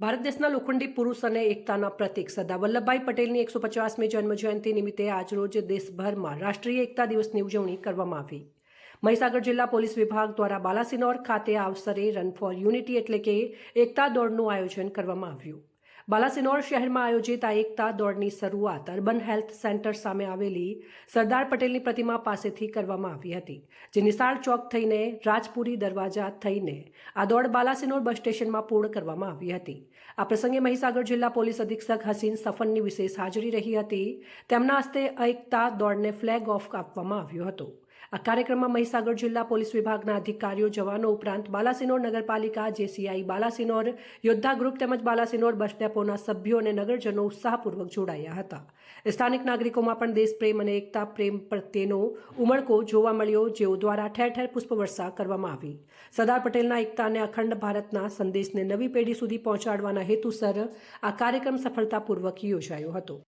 ભારત દેશના લોખંડી પુરુષ અને એકતાના પ્રતીક સરદાર વલ્લભભાઈ પટેલની એકસો પચાસમી જન્મજયંતિ નિમિત્તે આજરોજ દેશભરમાં રાષ્ટ્રીય એકતા દિવસની ઉજવણી કરવામાં આવી. મહીસાગર જિલ્લા પોલીસ વિભાગ દ્વારા બાલાસિનોર ખાતે આ અવસરે રન ફોર યુનિટી એટલે કે એકતા દોડનું આયોજન કરવામાં આવ્યું. બાલાસિનોર શહેરમાં આયોજિત આ એકતા દોડની શરૂઆત અર્બન હેલ્થ સેન્ટર સામે આવેલી સરદાર પટેલની પ્રતિમા પાસેથી કરવામાં આવી હતી, જે નિશાળ ચોક થઈને રાજપુરી દરવાજા થઈને આ દોડ બાલાસિનોર બસ સ્ટેશનમાં પૂર્ણ કરવામાં આવી હતી. આ પ્રસંગે મહીસાગર જિલ્લા પોલીસ અધિક્ષક હસીન સફનની વિશેષ હાજરી રહી હતી. તેમના હસ્તે એકતા દોડને ફ્લેગ ઓફ આપવામાં આવ્યો હતો. આ કાર્યક્રમમાં મહીસાગર જિલ્લા પોલીસ વિભાગના અધિકારીઓ, જવાનો ઉપરાંત બાલાસિનોર નગરપાલિકા, જેસીઆઈ બાલાસિનોર, યોદ્ધા ગ્રુપ તેમજ બાલાસિનોર બસ ડેપોના સભ્યો અને નગરજનો ઉત્સાહપૂર્વક જોડાયા હતા. સ્થાનિક નાગરિકોમાં પણ દેશપ્રેમ અને એકતા પ્રેમ પ્રત્યેનો ઉમળકો જોવા મળ્યો, જેઓ દ્વારા ઠેર ઠેર પુષ્પવર્ષા કરવામાં આવી. સરદાર પટેલના એકતા અને અખંડ ભારતના સંદેશને નવી પેઢી સુધી પહોંચાડવાના હેતુસર આ કાર્યક્રમ સફળતાપૂર્વક યોજાયો હતો.